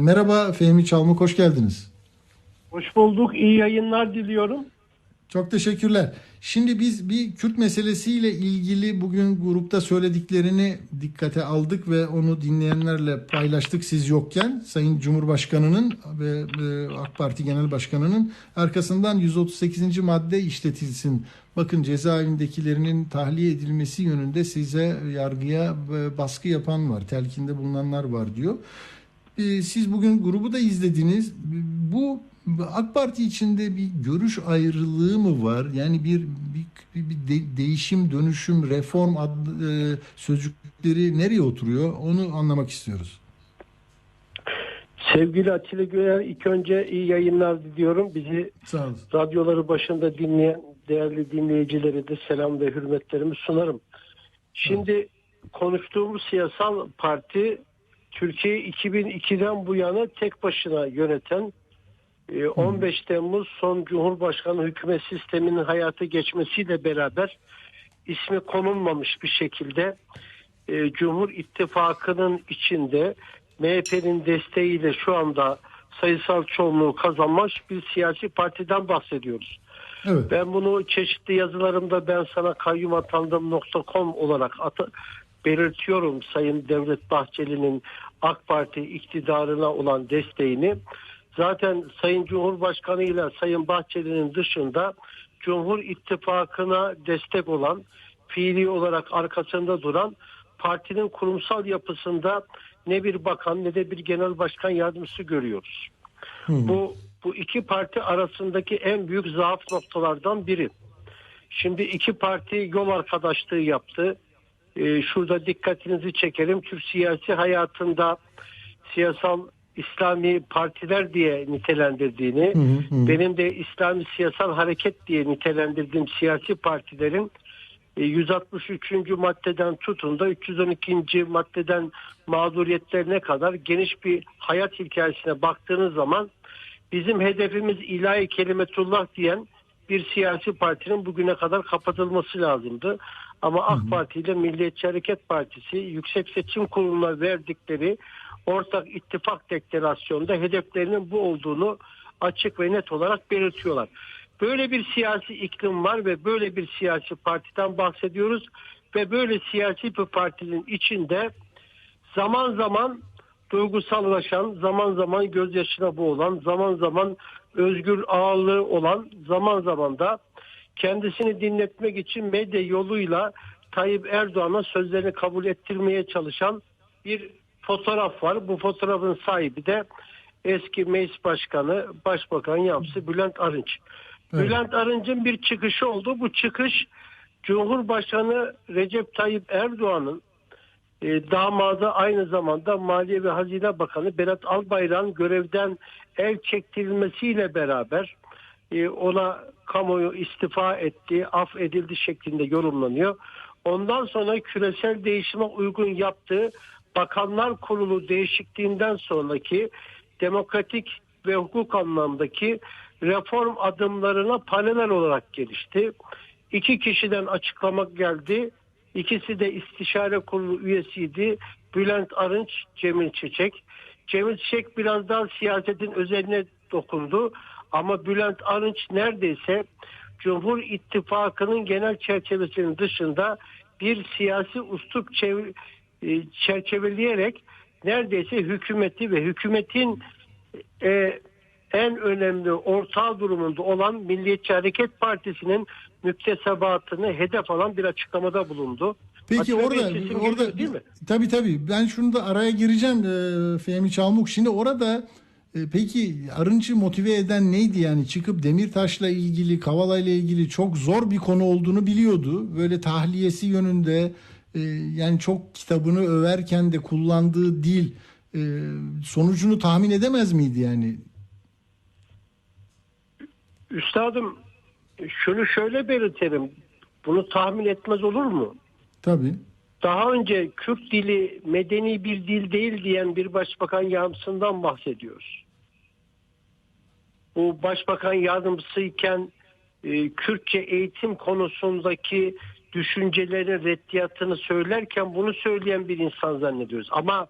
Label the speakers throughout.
Speaker 1: Merhaba Fehmi Çalmak, hoş geldiniz.
Speaker 2: Hoş bulduk. İyi yayınlar diliyorum.
Speaker 1: Çok teşekkürler. Şimdi biz bir Kürt meselesiyle ilgili bugün grupta söylediklerini dikkate aldık ve onu dinleyenlerle paylaştık siz yokken. Sayın Cumhurbaşkanı'nın ve AK Parti Genel Başkanı'nın arkasından 138. madde işletilsin. Bakın cezaevindekilerinin tahliye edilmesi yönünde size yargıya e, baskı yapan var, telkinde bulunanlar var diyor. E, Siz bugün grubu da izlediniz. Bu AK Parti içinde bir görüş ayrılığı mı var? Yani bir bir, bir de- değişim, dönüşüm, reform adlı e, sözcükleri nereye oturuyor? Onu anlamak istiyoruz.
Speaker 2: Sevgili Atilla Güler ilk önce iyi yayınlar diliyorum. Bizi radyoları başında dinleyen değerli dinleyicilere de selam ve hürmetlerimi sunarım. Şimdi konuştuğumuz siyasal parti Türkiye 2002'den bu yana tek başına yöneten e, 15 Temmuz son Cumhurbaşkanı hükümet sisteminin hayata geçmesiyle beraber ismi konulmamış bir şekilde e, Cumhur İttifakı'nın içinde MHP'nin desteğiyle şu anda sayısal çoğunluğu kazanmış bir siyasi partiden bahsediyoruz.
Speaker 1: Evet.
Speaker 2: Ben bunu çeşitli yazılarımda ben sana kayyum atandım.com olarak atı, belirtiyorum Sayın Devlet Bahçeli'nin AK Parti iktidarına olan desteğini. Zaten Sayın Cumhurbaşkanı ile Sayın Bahçeli'nin dışında Cumhur İttifakı'na destek olan, fiili olarak arkasında duran partinin kurumsal yapısında ne bir bakan ne de bir genel başkan yardımcısı görüyoruz. Bu bu iki parti arasındaki en büyük zaaf noktalardan biri. Şimdi iki parti yol arkadaşlığı yaptı. Ee, şurada dikkatinizi çekerim. Türk siyasi hayatında siyasal İslami partiler diye nitelendirdiğini, benim de İslami siyasal hareket diye nitelendirdiğim siyasi partilerin e, 163. maddeden tutun da 312. maddeden mağduriyetlerine kadar geniş bir hayat hikayesine baktığınız zaman bizim hedefimiz ilahi kelimetullah diyen bir siyasi partinin bugüne kadar kapatılması lazımdı. Ama AK Parti ile Milliyetçi Hareket Partisi Yüksek Seçim Kurulu'na verdikleri ortak ittifak deklarasyonunda hedeflerinin bu olduğunu açık ve net olarak belirtiyorlar. Böyle bir siyasi iklim var ve böyle bir siyasi partiden bahsediyoruz ve böyle siyasi bir partinin içinde zaman zaman duygusallaşan, zaman zaman gözyaşına boğulan, zaman zaman özgür ağırlığı olan, zaman zaman da kendisini dinletmek için medya yoluyla Tayyip Erdoğan'a sözlerini kabul ettirmeye çalışan bir fotoğraf var. Bu fotoğrafın sahibi de eski meclis başkanı, başbakan yardımcısı Bülent Arınç.
Speaker 1: Evet.
Speaker 2: Bülent Arınç'ın bir çıkışı oldu. Bu çıkış Cumhurbaşkanı Recep Tayyip Erdoğan'ın e, damadı aynı zamanda Maliye ve Hazine Bakanı Berat Albayrak'ın görevden el çektirilmesiyle beraber e, ona kamuoyu istifa etti, af edildi şeklinde yorumlanıyor. Ondan sonra küresel değişime uygun yaptığı Bakanlar Kurulu değişikliğinden sonraki demokratik ve hukuk anlamdaki reform adımlarına paralel olarak gelişti. İki kişiden açıklama geldi. İkisi de istişare kurulu üyesiydi. Bülent Arınç, Cemil Çiçek. Cemil Çiçek biraz daha siyasetin özeline dokundu. Ama Bülent Arınç neredeyse Cumhur İttifakı'nın genel çerçevesinin dışında bir siyasi uslup çev- e, çerçeveleyerek neredeyse hükümeti ve hükümetin e, en önemli ortağı durumunda olan Milliyetçi Hareket Partisi'nin müktesebatını hedef alan bir açıklamada bulundu.
Speaker 1: Peki
Speaker 2: Atilla
Speaker 1: orada orada
Speaker 2: değil mi?
Speaker 1: tabii tabii ben şunu da araya gireceğim e, Fehmi Çalmuk. Şimdi orada peki Arınç'ı motive eden neydi yani çıkıp Demirtaş'la ilgili Kavala'yla ilgili çok zor bir konu olduğunu biliyordu. Böyle tahliyesi yönünde e, yani çok kitabını överken de kullandığı dil e, sonucunu tahmin edemez miydi yani?
Speaker 2: Üstadım şunu şöyle belirtelim. Bunu tahmin etmez olur mu?
Speaker 1: Tabii.
Speaker 2: Daha önce Kürt dili medeni bir dil değil diyen bir başbakan yardımcısından bahsediyoruz. Bu başbakan yardımcısıyken e, Kürtçe eğitim konusundaki düşüncelerin reddiyatını söylerken bunu söyleyen bir insan zannediyoruz. Ama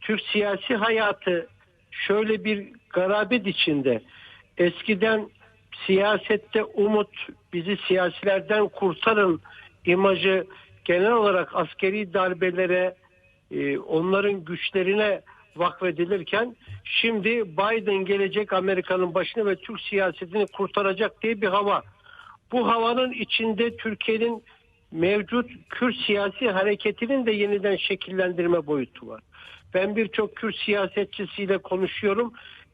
Speaker 2: Türk siyasi hayatı şöyle bir garabet içinde. Eskiden siyasette umut bizi siyasilerden kurtarın imajı genel olarak askeri darbelere e, onların güçlerine vakfedilirken şimdi Biden gelecek Amerika'nın başına ve Türk siyasetini kurtaracak diye bir hava. Bu havanın içinde Türkiye'nin mevcut Kürt siyasi hareketinin de yeniden şekillendirme boyutu var. Ben birçok Kürt siyasetçisiyle konuşuyorum.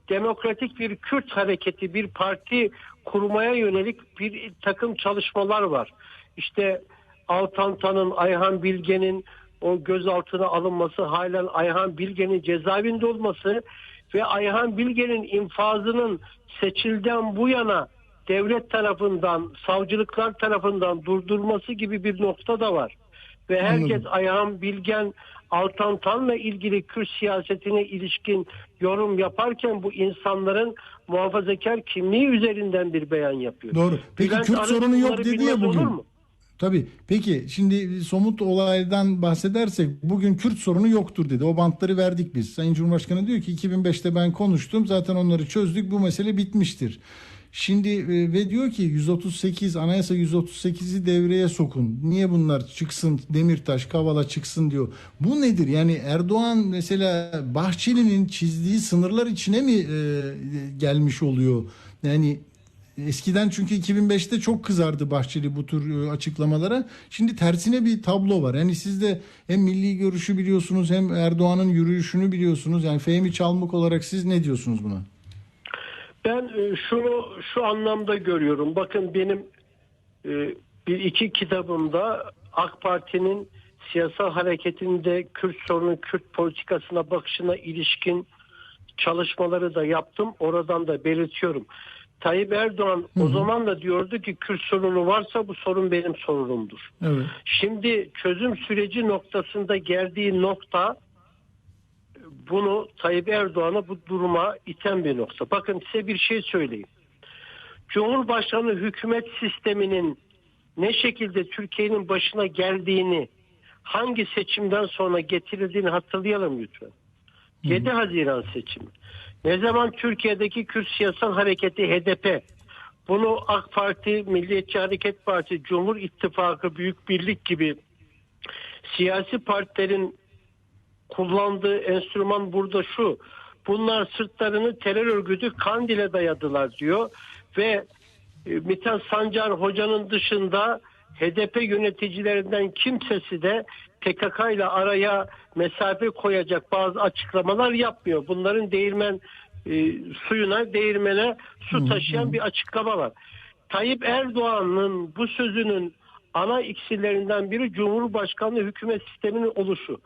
Speaker 2: Demokratik bir Kürt hareketi, bir parti kurmaya yönelik bir takım çalışmalar var. İşte Altantan'ın, Ayhan Bilge'nin o gözaltına alınması, halen Ayhan Bilge'nin cezaevinde olması ve Ayhan Bilge'nin infazının seçilden bu yana devlet tarafından, savcılıklar tarafından durdurulması gibi bir nokta da var. Ve herkes
Speaker 1: Anladım.
Speaker 2: Ayhan Bilgen Altantan'la ilgili Kürt siyasetine ilişkin yorum yaparken bu insanların muhafazakar kimliği üzerinden bir beyan yapıyor.
Speaker 1: Doğru. Peki
Speaker 2: Bülent
Speaker 1: Kürt
Speaker 2: Arınç
Speaker 1: sorunu yok dedi ya bugün.
Speaker 2: mu?
Speaker 1: Tabii. Peki şimdi somut olaydan bahsedersek bugün Kürt sorunu yoktur dedi. O bantları verdik biz. Sayın Cumhurbaşkanı diyor ki 2005'te ben konuştum. Zaten onları çözdük. Bu mesele bitmiştir. Şimdi e, ve diyor ki 138 anayasa 138'i devreye sokun. Niye bunlar çıksın Demirtaş Kavala çıksın diyor. Bu nedir? Yani Erdoğan mesela Bahçeli'nin çizdiği sınırlar içine mi e, gelmiş oluyor? Yani Eskiden çünkü 2005'te çok kızardı Bahçeli bu tür e, açıklamalara. Şimdi tersine bir tablo var. Yani siz de hem milli görüşü biliyorsunuz hem Erdoğan'ın yürüyüşünü biliyorsunuz. Yani Fehmi Çalmık olarak siz ne diyorsunuz buna?
Speaker 2: Ben e, şunu şu anlamda görüyorum. Bakın benim e, bir iki kitabımda AK Parti'nin siyasal hareketinde Kürt sorunu, Kürt politikasına bakışına ilişkin çalışmaları da yaptım. Oradan da belirtiyorum. Tayyip Erdoğan o zaman da diyordu ki Kürt sorunu varsa bu sorun benim sorunumdur.
Speaker 1: Evet.
Speaker 2: Şimdi çözüm süreci noktasında geldiği nokta bunu Tayyip Erdoğan'a bu duruma iten bir nokta. Bakın size bir şey söyleyeyim. Cumhurbaşkanı hükümet sisteminin ne şekilde Türkiye'nin başına geldiğini hangi seçimden sonra getirildiğini hatırlayalım lütfen. 7 Haziran seçimi. Ne zaman Türkiye'deki Kürt siyasal hareketi HDP bunu AK Parti, Milliyetçi Hareket Partisi, Cumhur İttifakı, Büyük Birlik gibi siyasi partilerin kullandığı enstrüman burada şu. Bunlar sırtlarını terör örgütü Kandil'e dayadılar diyor ve e, Mithat Sancar hocanın dışında HDP yöneticilerinden kimsesi de PKK ile araya mesafe koyacak bazı açıklamalar yapmıyor. Bunların değirmen e, suyuna, değirmene su taşıyan bir açıklama var. Tayyip Erdoğan'ın bu sözünün ana iksirlerinden biri Cumhurbaşkanlığı hükümet sisteminin oluşu.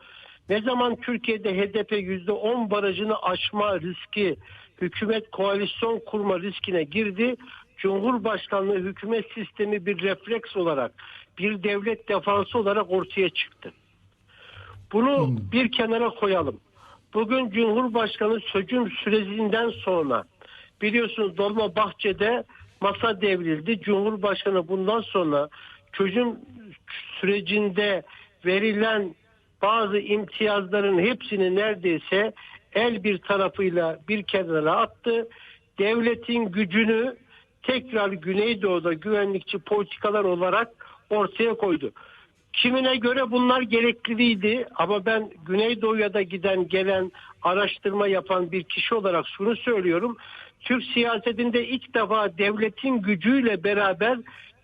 Speaker 2: Ne zaman Türkiye'de HDP %10 barajını aşma riski, hükümet koalisyon kurma riskine girdi, Cumhurbaşkanlığı hükümet sistemi bir refleks olarak, bir devlet defansı olarak ortaya çıktı. Bunu bir kenara koyalım. Bugün Cumhurbaşkanı sözüm sürecinden sonra biliyorsunuz Dolma Bahçe'de masa devrildi. Cumhurbaşkanı bundan sonra çözüm sürecinde verilen bazı imtiyazların hepsini neredeyse el bir tarafıyla bir kenara attı. Devletin gücünü tekrar Güneydoğu'da güvenlikçi politikalar olarak ortaya koydu. Kimine göre bunlar gerekliydi ama ben Güneydoğu'ya da giden gelen araştırma yapan bir kişi olarak şunu söylüyorum. Türk siyasetinde ilk defa devletin gücüyle beraber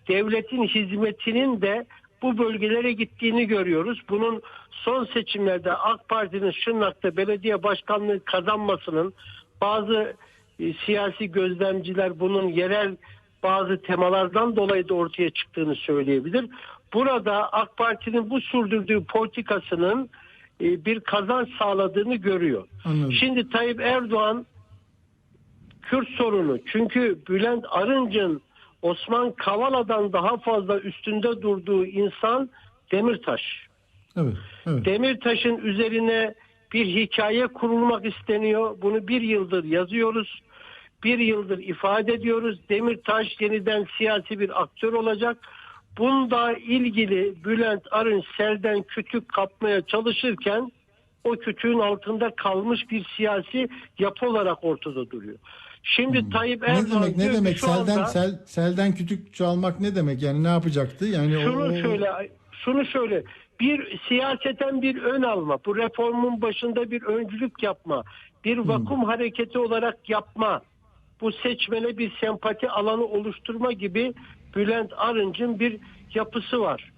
Speaker 2: devletin hizmetinin de bu bölgelere gittiğini görüyoruz. Bunun son seçimlerde AK Parti'nin Şırnak'ta belediye başkanlığı kazanmasının bazı e, siyasi gözlemciler bunun yerel bazı temalardan dolayı da ortaya çıktığını söyleyebilir. Burada AK Parti'nin bu sürdürdüğü politikasının e, bir kazanç sağladığını görüyor.
Speaker 1: Anladım.
Speaker 2: Şimdi Tayyip Erdoğan Kürt sorunu çünkü Bülent Arınç'ın Osman Kavala'dan daha fazla üstünde durduğu insan Demirtaş.
Speaker 1: Evet. Evet.
Speaker 2: Demirtaş'ın üzerine bir hikaye kurulmak isteniyor. Bunu bir yıldır yazıyoruz. Bir yıldır ifade ediyoruz. Demirtaş yeniden siyasi bir aktör olacak. Bunda ilgili Bülent Arınç selden kütük kapmaya çalışırken o kütüğün altında kalmış bir siyasi yapı olarak ortada duruyor. Şimdi Tayyip
Speaker 1: Hmm. Ne
Speaker 2: Erdoğan
Speaker 1: demek ne
Speaker 2: diyor ki
Speaker 1: demek selden
Speaker 2: anda-
Speaker 1: sel, selden kütük çalmak ne demek yani ne yapacaktı yani
Speaker 2: şunu
Speaker 1: o-
Speaker 2: şöyle şunu şöyle bir siyaseten bir ön alma bu reformun başında bir öncülük yapma bir
Speaker 1: Hmm.
Speaker 2: vakum hareketi olarak yapma bu seçmene bir sempati alanı oluşturma gibi Bülent Arınç'ın bir yapısı var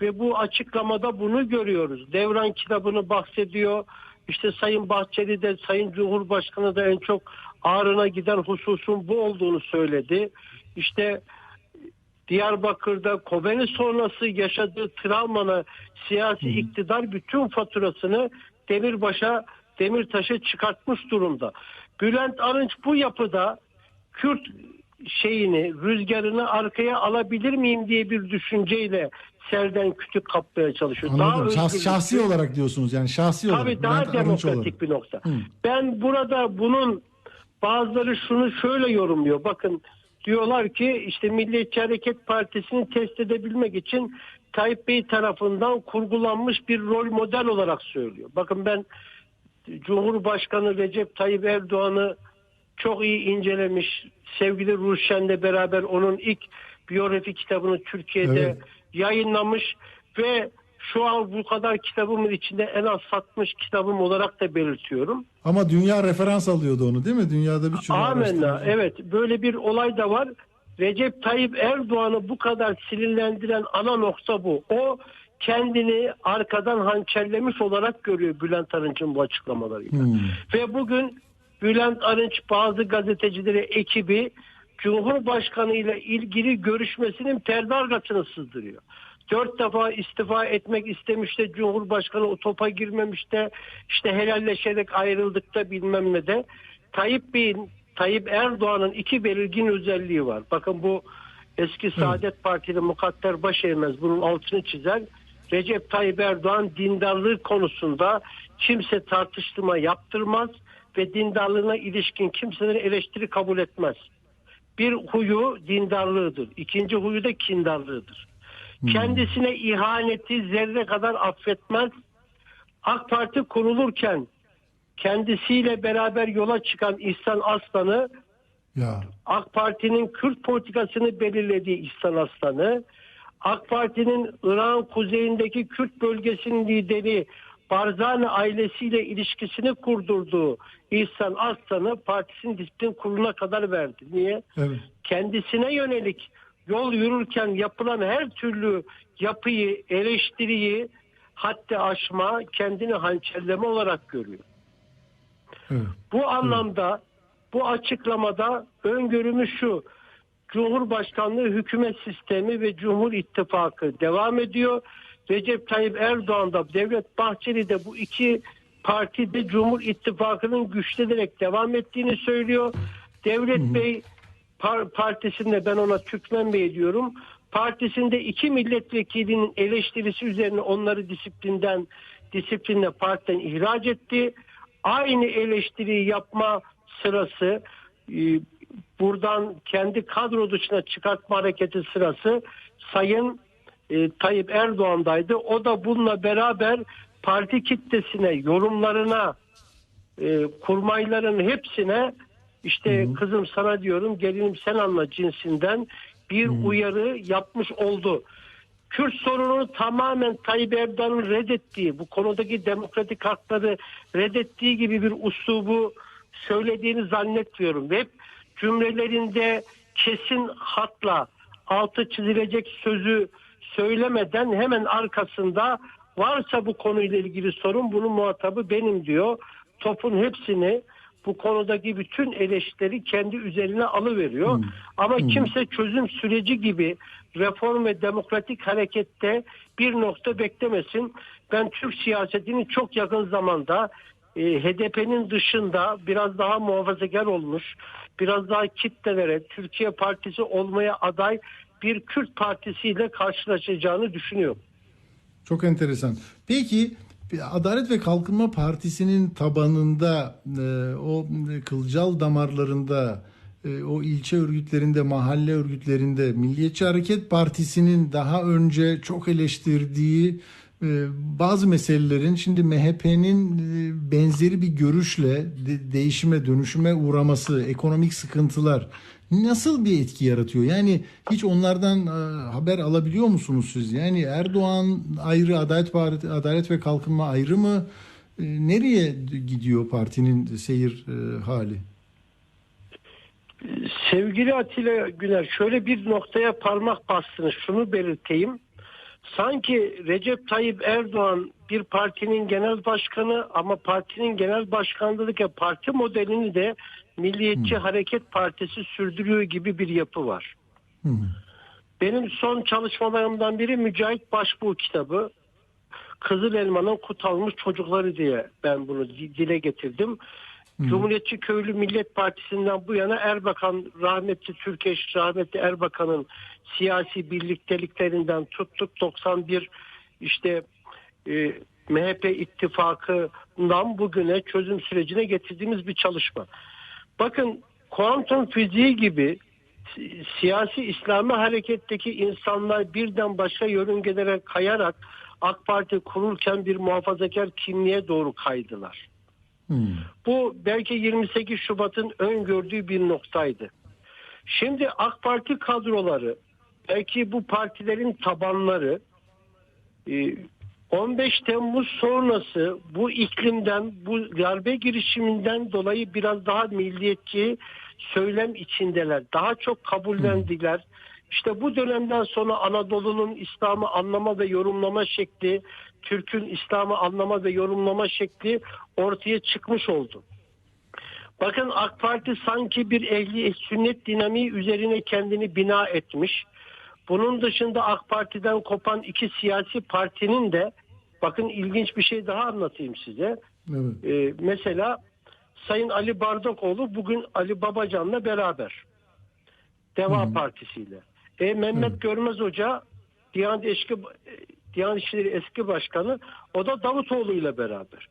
Speaker 2: ve bu açıklamada bunu görüyoruz. Devran kitabını bahsediyor. İşte Sayın Bahçeli de Sayın Cumhurbaşkanı da en çok ağrına giden hususun bu olduğunu söyledi. İşte Diyarbakır'da Kobeni sonrası yaşadığı travmanı siyasi iktidar bütün faturasını Demirbaş'a Demirtaş'a çıkartmış durumda. Bülent Arınç bu yapıda Kürt şeyini rüzgarını arkaya alabilir miyim diye bir düşünceyle selden kütük kapmaya çalışıyor.
Speaker 1: Anladım. Şahs-
Speaker 2: özgürlükçü-
Speaker 1: şahsi olarak diyorsunuz yani şahsi olarak.
Speaker 2: Tabii daha
Speaker 1: Bülent
Speaker 2: demokratik
Speaker 1: olarak.
Speaker 2: bir nokta.
Speaker 1: Hı.
Speaker 2: Ben burada bunun bazıları şunu şöyle yorumluyor. Bakın diyorlar ki işte Milliyetçi Hareket Partisi'ni test edebilmek için Tayyip Bey tarafından kurgulanmış bir rol model olarak söylüyor. Bakın ben Cumhurbaşkanı Recep Tayyip Erdoğan'ı çok iyi incelemiş. Sevgili Ruşen'le beraber onun ilk biyografi kitabını Türkiye'de
Speaker 1: Evet.
Speaker 2: yayınlamış ve şu an bu kadar kitabımın içinde en az satmış kitabım olarak da belirtiyorum.
Speaker 1: Ama dünya referans alıyordu onu değil mi? Dünyada birçok
Speaker 2: Amenna. Evet böyle bir olay da var. Recep Tayyip Erdoğan'ı bu kadar sinirlendiren ana nokta bu. O kendini arkadan hançerlemiş olarak görüyor Bülent Arınç'ın bu açıklamalarıyla.
Speaker 1: Hmm.
Speaker 2: Ve bugün Bülent Arınç bazı gazetecileri ekibi Cumhurbaşkanı ile ilgili görüşmesinin perde arkasını sızdırıyor. Dört defa istifa etmek istemiş de Cumhurbaşkanı o topa girmemiş de işte helalleşerek ayrıldık da bilmem ne de. Tayyip Bey'in, Tayyip Erdoğan'ın iki belirgin özelliği var. Bakın bu eski Saadet Partili Mukadder Başeğmez bunun altını çizer. Recep Tayyip Erdoğan dindarlığı konusunda kimse tartıştırma yaptırmaz ve dindarlığına ilişkin kimseleri eleştiri kabul etmez. Bir huyu dindarlığıdır. İkinci huyu da kindarlığıdır. Kendisine ihaneti zerre kadar affetmez. AK Parti kurulurken kendisiyle beraber yola çıkan İhsan Aslan'ı
Speaker 1: Ya.
Speaker 2: AK Parti'nin Kürt politikasını belirlediği İhsan Aslan'ı, AK Parti'nin Irak'ın kuzeyindeki Kürt bölgesinin lideri Barzani ailesiyle ilişkisini kurdurduğu İhsan Aslan'ı partisinin disiplin kuruluna kadar verdi. Niye?
Speaker 1: Evet.
Speaker 2: kendisine yönelik yol yürürken yapılan her türlü yapıyı, eleştiriyi hatta aşma, kendini hançerleme olarak görüyor.
Speaker 1: Evet.
Speaker 2: Bu anlamda bu açıklamada öngörümüz şu. Cumhurbaşkanlığı hükümet sistemi ve Cumhur İttifakı devam ediyor. Recep Tayyip Erdoğan da Devlet Bahçeli de bu iki parti de Cumhur İttifakı'nın güçlenerek devam ettiğini söylüyor. Devlet Bey par- partisinde ben ona Türkmen Bey diyorum. Partisinde iki milletvekilinin eleştirisi üzerine onları disiplinden disiplinle partiden ihraç etti. Aynı eleştiriyi yapma sırası e, buradan kendi kadro dışına çıkartma hareketi sırası Sayın e, Tayyip Erdoğan'daydı. O da bununla beraber parti kitlesine, yorumlarına, e, kurmayların hepsine işte kızım sana diyorum gelinim sen anla cinsinden bir uyarı yapmış oldu. Kürt sorununu tamamen Tayyip Erdoğan'ın reddettiği, bu konudaki demokratik hakları reddettiği gibi bir uslubu söylediğini zannetmiyorum. Hep cümlelerinde kesin hatla altı çizilecek sözü söylemeden hemen arkasında varsa bu konuyla ilgili sorun bunun muhatabı benim diyor. Topun hepsini bu konudaki bütün eleştiri kendi üzerine alıveriyor. Ama kimse çözüm süreci gibi reform ve demokratik harekette bir nokta beklemesin. Ben Türk siyasetini çok yakın zamanda e, HDP'nin dışında biraz daha muhafazakar olmuş, biraz daha kitlelere Türkiye Partisi olmaya aday bir Kürt partisiyle karşılaşacağını düşünüyorum.
Speaker 1: Çok enteresan. Peki Adalet ve Kalkınma Partisi'nin tabanında e, o kılcal damarlarında e, o ilçe örgütlerinde, mahalle örgütlerinde Milliyetçi Hareket Partisi'nin daha önce çok eleştirdiği e, bazı meselelerin şimdi MHP'nin e, benzeri bir görüşle de- değişime dönüşüme uğraması, ekonomik sıkıntılar nasıl bir etki yaratıyor? Yani hiç onlardan e, haber alabiliyor musunuz siz? Yani Erdoğan ayrı, Adalet Adalet ve Kalkınma ayrı mı? E, Nereye gidiyor partinin seyir hali?
Speaker 2: Sevgili Atilla Güner şöyle bir noktaya parmak bastınız. Şunu belirteyim. Sanki Recep Tayyip Erdoğan bir partinin genel başkanı ama partinin genel başkanlığındaki parti modelini de Milliyetçi Hareket Partisi sürdürüyor gibi bir yapı var.
Speaker 1: Hı.
Speaker 2: Benim son çalışmalarımdan biri Mücahit Başbuğ kitabı. Kızıl Elma'nın Kutalmış Çocukları diye ben bunu di- dile getirdim. Cumhuriyetçi Köylü Millet Partisi'nden bu yana Erbakan, rahmetli Türkeş, rahmetli Erbakan'ın siyasi birlikteliklerinden tuttuk 91 işte e, MHP ittifakından bugüne çözüm sürecine getirdiğimiz bir çalışma. Bakın kuantum fiziği gibi si- siyasi İslami hareketteki insanlar birden başka yörüngelere kayarak AK Parti kurulurken bir muhafazakar kimliğe doğru kaydılar.
Speaker 1: Hı.
Speaker 2: Bu belki 28 Şubat'ın öngördüğü bir noktaydı. Şimdi AK Parti kadroları, belki bu partilerin tabanları e, 15 Temmuz sonrası bu iklimden, bu darbe girişiminden dolayı biraz daha milliyetçi söylem içindeler. Daha çok kabullendiler. İşte bu dönemden sonra Anadolu'nun İslam'ı anlama ve yorumlama şekli, Türk'ün İslam'ı anlama ve yorumlama şekli ortaya çıkmış oldu. Bakın AK Parti sanki bir ehli sünnet dinamiği üzerine kendini bina etmiş. Bunun dışında AK Parti'den kopan iki siyasi partinin de bakın ilginç bir şey daha anlatayım size.
Speaker 1: Evet.
Speaker 2: Ee, mesela Sayın Ali Bardakoğlu bugün Ali Babacan'la beraber. Deva Partisi ile. E, Mehmet Görmez Hoca Diyanet, eski, Diyanet İşleri eski başkanı o da Davutoğlu ile beraber.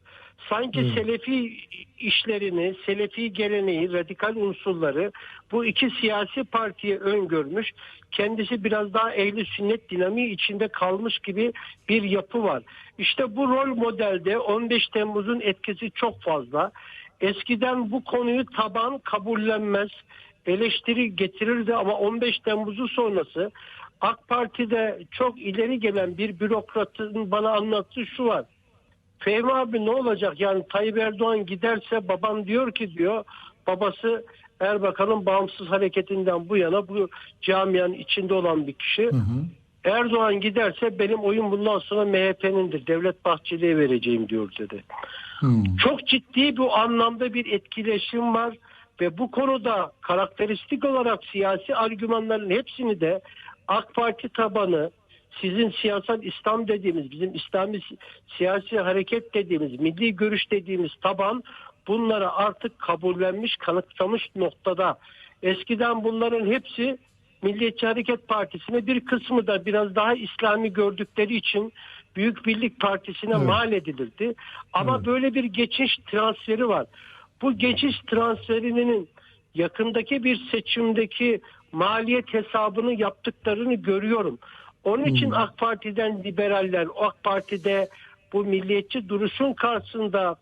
Speaker 2: Sanki Selefi işlerini, Selefi geleneği, radikal unsurları bu iki siyasi partiye öngörmüş. Kendisi biraz daha ehli sünnet dinamiği içinde kalmış gibi bir yapı var. İşte bu rol modelde 15 Temmuz'un etkisi çok fazla. Eskiden bu konuyu taban kabullenmez, eleştiri getirirdi ama 15 Temmuz'u sonrası AK Parti'de çok ileri gelen bir bürokratın bana anlattığı şu var. Fehmi abi ne olacak yani Tayyip Erdoğan giderse babam diyor ki diyor babası Erbakan'ın bağımsız hareketinden bu yana bu camianın içinde olan bir kişi.
Speaker 1: Hı hı.
Speaker 2: Erdoğan giderse benim oyun bundan sonra MHP'nindir. Devlet Bahçeli'ye vereceğim diyor dedi.
Speaker 1: Hı.
Speaker 2: Çok ciddi bu anlamda bir etkileşim var ve bu konuda karakteristik olarak siyasi argümanların hepsini de AK Parti tabanı sizin siyasal İslam dediğimiz, bizim İslami si- siyasi hareket dediğimiz, milli görüş dediğimiz taban bunları artık kabullenmiş, kanıtlamış noktada. Eskiden bunların hepsi Milliyetçi Hareket Partisi'ne bir kısmı da biraz daha İslami gördükleri için Büyük Birlik Partisi'ne
Speaker 1: Evet.
Speaker 2: mal edilirdi. Ama
Speaker 1: Evet.
Speaker 2: böyle bir geçiş transferi var. Bu geçiş transferinin yakındaki bir seçimdeki maliyet hesabını yaptıklarını görüyorum. Onun için
Speaker 1: Hmm.
Speaker 2: AK Parti'den liberaller, AK Parti'de bu milliyetçi duruşun karşısında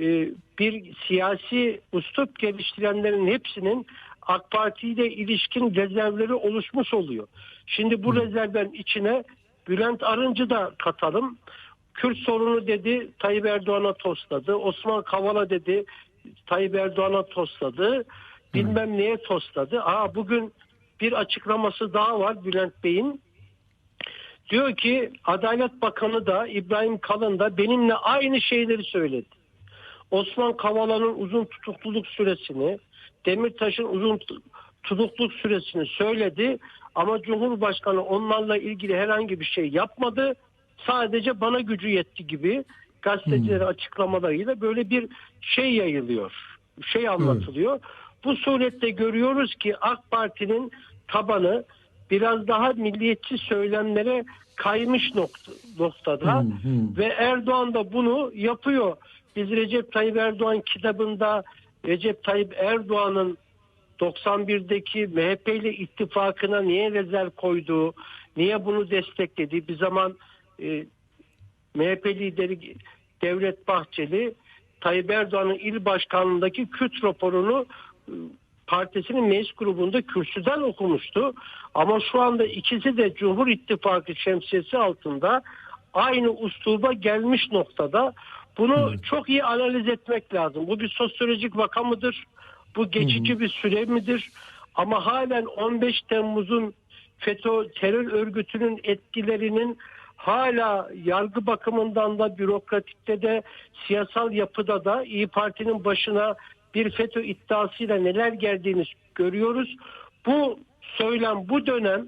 Speaker 2: e, bir siyasi ustup geliştirenlerin hepsinin AK Parti ile ilişkin rezervleri oluşmuş oluyor. Şimdi bu rezervlerin içine Bülent Arıncı da katalım. Kürt sorunu dedi Tayyip Erdoğan'a tosladı. Osman Kavala dedi Tayyip Erdoğan'a tosladı. Bilmem neye tosladı. Aa, bugün bir açıklaması daha var Bülent Bey'in. Diyor ki Adalet Bakanı da İbrahim Kalın da benimle aynı şeyleri söyledi. Osman Kavala'nın uzun tutukluluk süresini, Demirtaş'ın uzun tu- tutukluluk süresini söyledi ama Cumhurbaşkanı onlarla ilgili herhangi bir şey yapmadı. Sadece bana gücü yetti gibi gazetecilere açıklamalarıyla böyle bir şey yayılıyor. Şey anlatılıyor. Bu surette görüyoruz ki AK Parti'nin tabanı biraz daha milliyetçi söylemlere kaymış nokta, noktada
Speaker 1: Hı hı.
Speaker 2: ve Erdoğan da bunu yapıyor. Biz Recep Tayyip Erdoğan kitabında Recep Tayyip Erdoğan'ın 91'deki MHP ile ittifakına niye rezerv koyduğu, niye bunu desteklediği bir zaman e, MHP lideri Devlet Bahçeli Tayyip Erdoğan'ın il başkanlığındaki Kürt raporunu partisinin meclis grubunda kürsüden okumuştu. Ama şu anda ikisi de Cumhur İttifakı şemsiyesi altında aynı usluba gelmiş noktada. Bunu çok iyi analiz etmek lazım. Bu bir sosyolojik vaka mıdır? Bu geçici bir süre midir? Ama halen 15 Temmuz'un FETÖ terör örgütünün etkilerinin hala yargı bakımından da bürokratikte de siyasal yapıda da İyi Parti'nin başına bir FETÖ iddiasıyla neler geldiğini görüyoruz. Bu söylem bu dönem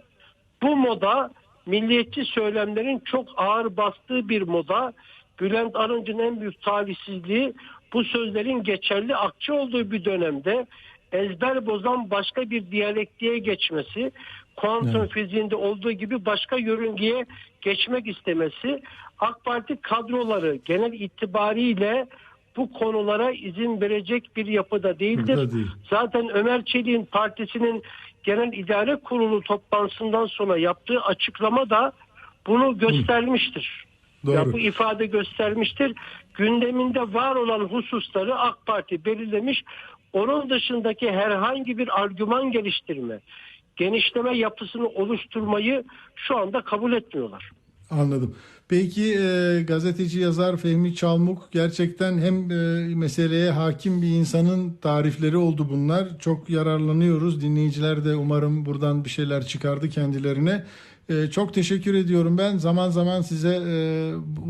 Speaker 2: bu moda milliyetçi söylemlerin çok ağır bastığı bir moda. Bülent Arınç'ın en büyük talihsizliği bu sözlerin geçerli akçe olduğu bir dönemde ezber bozan başka bir diyalektiğe geçmesi, kuantum
Speaker 1: Evet.
Speaker 2: fiziğinde olduğu gibi başka yörüngeye geçmek istemesi, AK Parti kadroları genel itibariyle bu konulara izin verecek bir yapıda değildir.
Speaker 1: Burada değil.
Speaker 2: Zaten Ömer Çelik'in partisinin genel idare kurulu toplantısından sonra yaptığı açıklama da bunu göstermiştir.
Speaker 1: Doğru.
Speaker 2: Ya bu ifade göstermiştir. Gündeminde var olan hususları AK Parti belirlemiş. Onun dışındaki herhangi bir argüman geliştirme, genişleme yapısını oluşturmayı şu anda kabul etmiyorlar.
Speaker 1: Anladım. Peki e, gazeteci yazar Fehmi Çalmuk gerçekten hem e, meseleye hakim bir insanın tarifleri oldu bunlar. Çok yararlanıyoruz. Dinleyiciler de umarım buradan bir şeyler çıkardı kendilerine. E, çok teşekkür ediyorum ben. Zaman zaman size e,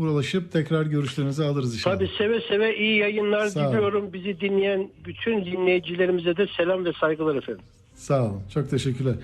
Speaker 1: ulaşıp tekrar görüşlerinizi alırız inşallah.
Speaker 2: Tabii seve seve iyi yayınlar
Speaker 1: Sağ olun.
Speaker 2: diliyorum. Bizi dinleyen bütün dinleyicilerimize de selam ve saygılar efendim.
Speaker 1: Sağ olun. Çok teşekkürler.